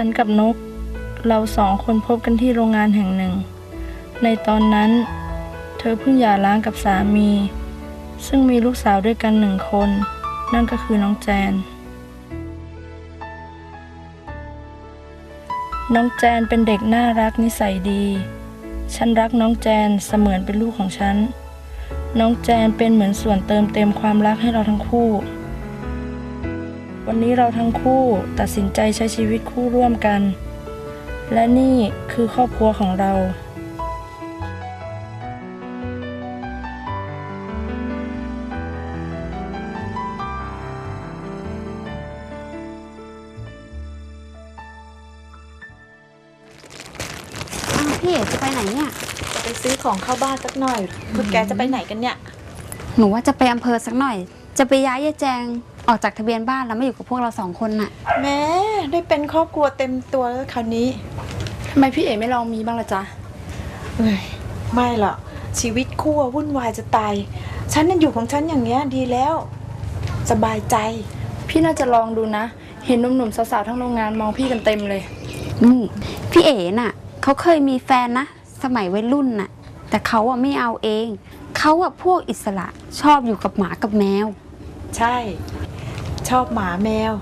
ฉันกับนก เราสองคนพบกันที่โรงงานแห่งหนึ่ง ในตอนนั้น เธอเพิ่งหย่าร้างกับสามี ซึ่งมีลูกสาวด้วยกันหนึ่งคน นั่นก็คือน้องแจน น้องแจนเป็นเด็กน่ารักนิสัยดี ฉันรักน้องแจนเสมือนเป็นลูกของฉัน น้องแจนเป็นเหมือนส่วนเติมเต็มความรักให้เราทั้งคู่ วันนี้เราทั้งคู่ตัดสินใจใช้ชีวิตคู่ร่วมกัน และนี่คือครอบครัวของเรา อ้าวพี่เอกจะไปไหนเนี่ยจะไปซื้อของเข้าบ้านสักหน่อยพวกแกจะไปไหนกันเนี่ย หนูว่าจะไปอำเภอสักหน่อย จะไปย้ายยายแจง ออกจากทะเบียนบ้านแล้วมาอยู่กับพวกเราสองคนน่ะ แม้ได้เป็นครอบครัวเต็มตัวแล้วคราวนี้ทำไมพี่เอ๋ไม่ลองมีบ้างล่ะจ๊ะเอ้ยไม่หรอกชีวิตคู่อะวุ่นวายจะตาย ฉันนั่นอยู่ของฉันอย่างเงี้ยดีแล้ว สบายใจ พี่น่าจะลองดูนะ เห็นหนุ่มๆสาวๆทั้งโรงงานมองพี่กันเต็มเลยนี่พี่เอ๋น่ะเขาเคยมีแฟนนะ สมัยวัยรุ่นน่ะ แต่เขาอะไม่เอาเอง เขาอะพวกอิสระชอบอยู่กับหมากับแมว ใช่ ชอบหมาแมว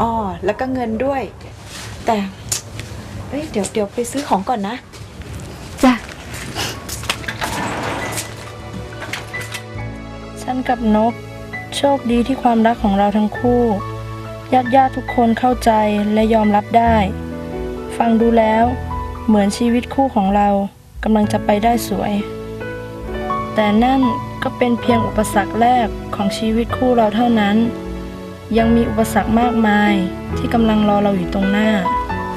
อ๋อแล้วก็เงินด้วย แต่เอ้ยเดี๋ยวเดี๋ยวไปซื้อของก่อนนะ จ้ะ ฉันกับนก โชคดีที่ความรักของเราทั้งคู่ญาติญาติทุกคนเข้าใจและยอมรับได้ ฟังดูแล้ว เหมือนชีวิตคู่ของเรากำลังจะไปได้สวย แต่นั่นก็เป็นเพียงอุปสรรคแรกของชีวิตคู่เราเท่านั้น ยังมีอุปสรรคมากมาย ที่กำลังรอเราอยู่ตรงหน้า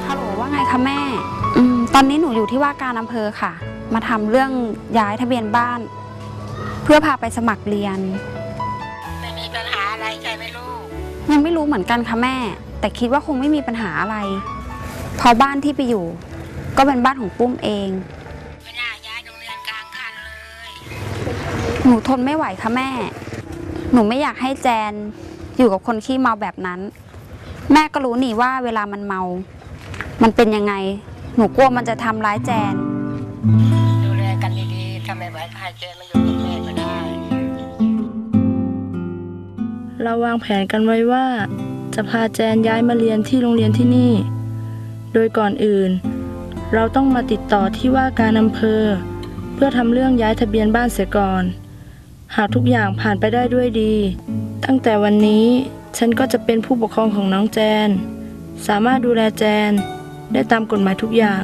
ฮัลโหลว่าไงคะแม่อืมตอนนี้หนูอยู่ที่ว่าการอำเภอค่ะ มาทำเรื่องย้ายทะเบียนบ้าน เพื่อพาไปสมัครเรียน ไม่มีปัญหาอะไรใช่ไหมลูก ยังไม่รู้เหมือนกันค่ะแม่ แต่คิดว่าคงไม่มีปัญหาอะไรเพราะบ้านที่ไปอยู่ ก็เป็นบ้านของปุ้มเอง ไม่น่าย้ายโรงเรียนกลางคันเลย หนูทนไม่ไหวค่ะแม่ หนูไม่อยากให้แจน อยู่กับคนขี้เมาแบบนั้น แม่ก็รู้นี่ว่าเวลามันเมา มันเป็นยังไง หนูกลัวมันจะทำร้ายแจน ดูแลกันดีๆถ้าไม่ไหวก็ให้เจนมาอยู่กับแม่ก็ได้ เราวางแผนกันไว้ว่า จะพาแจนย้ายมาเรียนที่โรงเรียนที่นี่ โดยก่อนอื่น เราต้องมาติดต่อที่ว่าการอำเภอ เพื่อทำเรื่องย้ายทะเบียนบ้านเสียก่อน หากทุกอย่างผ่านไปได้ด้วยดี ตั้งแต่วันนี้ฉันก็จะเป็นผู้ปกครองของน้องแจน สามารถดูแลแจน ได้ตามกฎหมายทุกอย่าง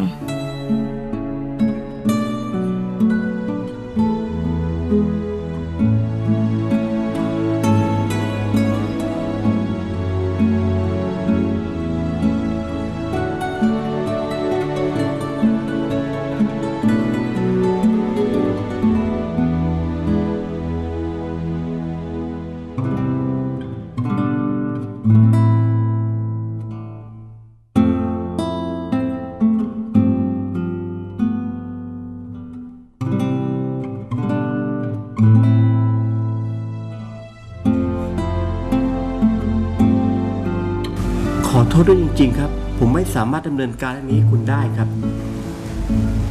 ษด้วยจริง ๆ ครับ ผมไม่สามารถดำเนินการอันนี้ให้คุณได้ครับ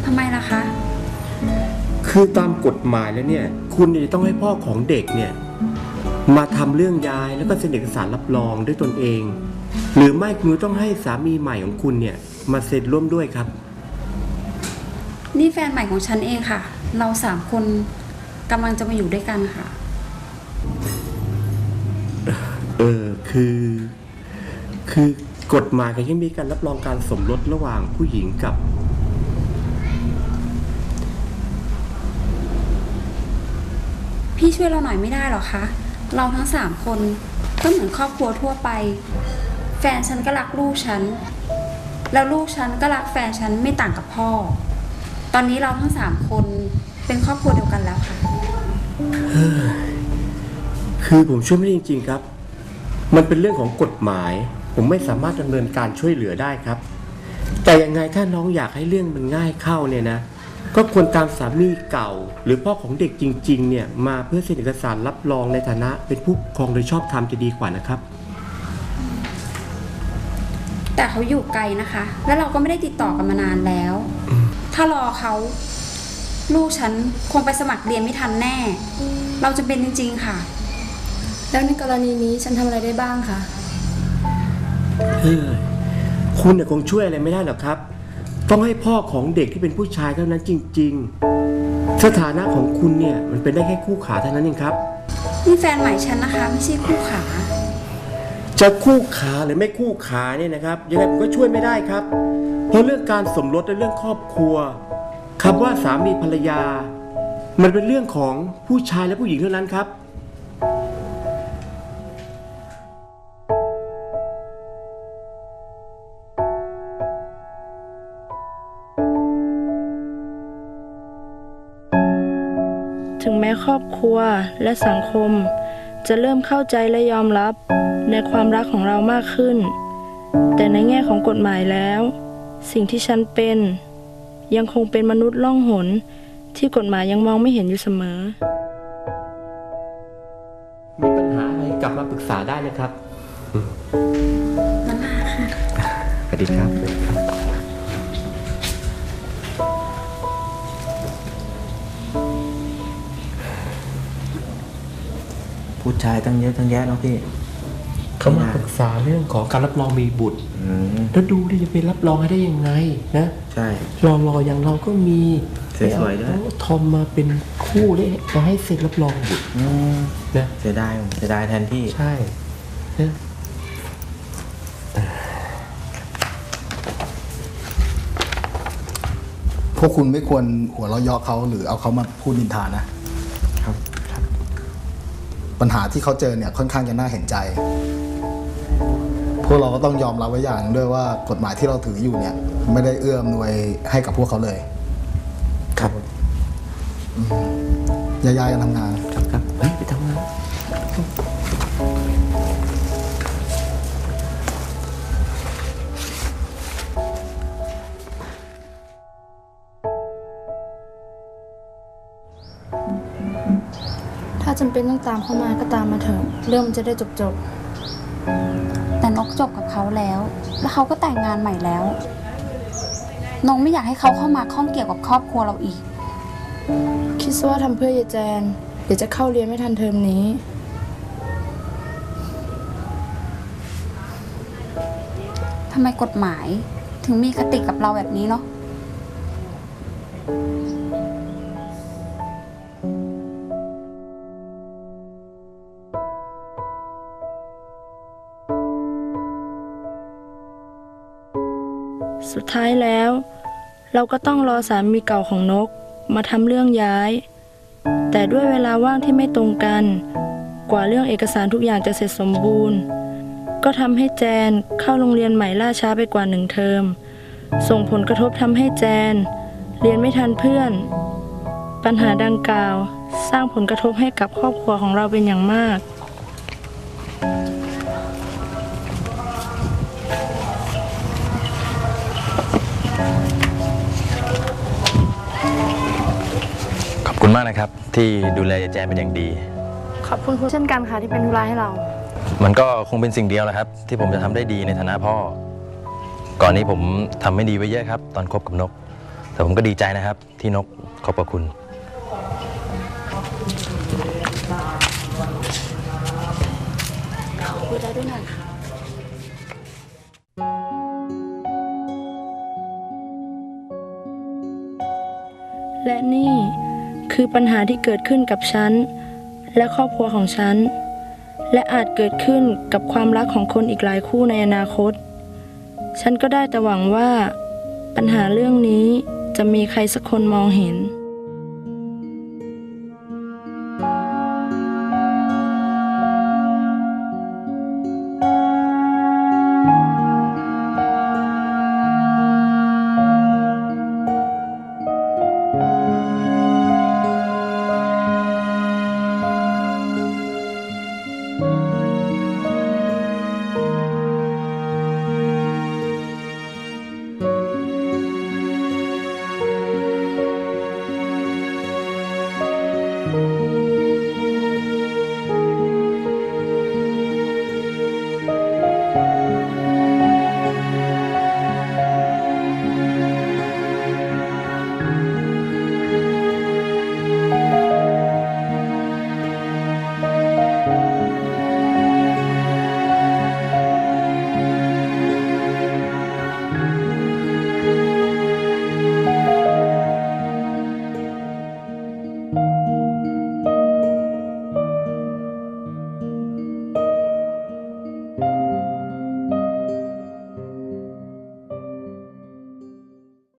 ทำไมล่ะคะ คือตามกฎหมายแล้วเนี่ย คุณเนี่ยต้องให้พ่อของเด็กเนี่ย มาทำเรื่องย้ายแล้วก็เซ็นเอกสารรับรองด้วยตนเอง หรือไม่คุณต้องให้สามีใหม่ของคุณเนี่ยมาเซ็นร่วมด้วยครับ นี่แฟนใหม่ของฉันเองค่ะ เราสามคนกำลังจะมาอยู่ด้วยกันค่ะ เออคือ คือ กฎหมายก็ยังมีการรับรองการสมรสระหว่างผู้หญิงกับ พี่ช่วยเราหน่อยไม่ได้หรอคะ เราทั้งสามคนก็เหมือนครอบครัวทั่วไป แฟนฉันก็รักลูกฉัน แล้วลูกฉันก็รักแฟนฉันไม่ต่างกับพ่อ ตอนนี้เราทั้งสามคนเป็นครอบครัวเดียวกันแล้วค่ะ คือผมช่วยไม่ได้จริง ๆ ครับ มันเป็นเรื่องของกฎหมาย ผมไม่สามารถดำเนินการช่วยเหลือได้ครับ แต่ยังไงถ้าน้องอยากให้เรื่องมันง่ายเข้าเนี่ยนะ ก็ควรตามสามีเก่า หรือพ่อของเด็กจริง ๆ เนี่ยมาเพื่อเซ็นเอกสารรับรองในฐานะ เป็นผู้ปกครองโดยชอบธรรมจะดีกว่านะครับ แต่แต่เขาอยู่ไกลนะคะ แล้วเราก็ไม่ได้ติดต่อกันมานานแล้ว ถ้ารอเขาลูกฉันคงไปสมัครเรียนไม่ทันแน่ เราจะเป็นจริง ๆ ค่ะ แล้วในกรณีนี้ฉันทำอะไรได้บ้างคะ เฮ้ยคุณเนี่ยคงช่วยอะไรไม่ได้หรอกครับ ต้องให้พ่อของเด็กที่เป็นผู้ชายเท่านั้นจริง ๆ สถานะของคุณเนี่ยมันเป็นได้แค่คู่ขาเท่านั้นเองครับ นี่แฟนใหม่ฉันนะคะ ไม่ใช่คู่ขา จะคู่ขาหรือไม่คู่ขาเนี่ยนะครับยังไงผมก็ช่วยไม่ได้ครับ เพราะเรื่องการสมรสและเรื่องครอบครัวคำว่าสามีภรรยา มันเป็นเรื่องของผู้ชายและผู้หญิงเท่านั้นครับ รอบครัวและสังคม จะเริ่มเข้าใจและยอมรับในความรักของเรามากขึ้น แต่ในแง่ของกฎหมายแล้ว สิ่งที่ฉันเป็น ยังคงเป็นมนุษย์ล่องหน ที่กฎหมายยังมองไม่เห็นอยู่เสมอ มีปัญหาอะไรกลับมาปรึกษาได้นะครับมันมาค่ะสวัสดีครับ ผู้ชายตั้งเยอะตั้งแยะเนาะพี่ เขามาปรึกษาเรื่องของการรับรองมีบุตรอืมแล้วดูดิจะไปรับรองให้ได้ยังไงนะใช่ รอรออย่างเราก็มีสวยๆด้วย เอาทอมมาเป็นคู่เลยมาให้เซ็นรับรองบุตรอืมนะ เสียดายผมเสียดายแทนพี่ ใช่นะพวกคุณไม่ควรหัวเราะเยาะเขาหรือเอาเขามาพูดนินทานะครับครับ ปัญหาที่เขาเจอเนี่ยค่อนข้างจะน่าเห็นใจ พวกเราก็ต้องยอมรับไว้อย่างหนึ่งด้วยว่ากฎหมายที่เราถืออยู่เนี่ย ไม่ได้เอื้ออำนวยให้กับพวกเขาเลย ครับย้ายๆกันทำงาน ครับครับเฮ้ยไปทำงาน เป็นต้องตามเข้ามาก็ตามมาเถอะเรื่องมันจะได้จบจบแต่นกจบกับเขาแล้ว แล้วเขาก็แต่งงานใหม่แล้วนงไม่อยากให้เขาเข้ามาข้องเกี่ยวกับครอบครัวเราอีกๆคิดซะว่าทำเพื่อยายแจน เดี๋ยวจะเข้าเรียนไม่ทันเทอมนี้ ทำไมกฎหมายถึงมีคติกับเราแบบนี้เนาะ สุดท้ายแล้ว เราก็ต้องรอสามีเก่าของนกมาทำเรื่องย้าย แต่ด้วยเวลาว่างที่ไม่ตรงกัน กว่าเรื่องเอกสารทุกอย่างจะเสร็จสมบูรณ์ ก็ทำให้แจนเข้าโรงเรียนใหม่ล่าช้าไปกว่าหนึ่งเทอม ส่งผลกระทบทำให้แจน เรียนไม่ทันเพื่อน ปัญหาดังกล่าว สร้างผลกระทบให้กับครอบครัวของเราเป็นอย่างมากากนะครับ ที่ดูแลยายแจนเป็นอย่างดี ขอบคุณคุณเช่นกันค่ะที่เป็นธุระให้เรา มันก็คงเป็นสิ่งเดียวแหละครับ ที่ผมจะทำได้ดีในฐานะพ่อ ก่อนนี้ผมทำไม่ดีไว้เยอะครับ ตอนคบกับนก แต่ผมก็ดีใจนะครับ ที่นกคบกับคุณและนี่ คือปัญหาที่เกิดขึ้นกับฉัน และครอบครัวของฉัน และอาจเกิดขึ้นกับความรักของคนอีกหลายคู่ในอนาคต ฉันก็ได้แต่หวังว่า ปัญหาเรื่องนี้จะมีใครสักคนมองเห็น Música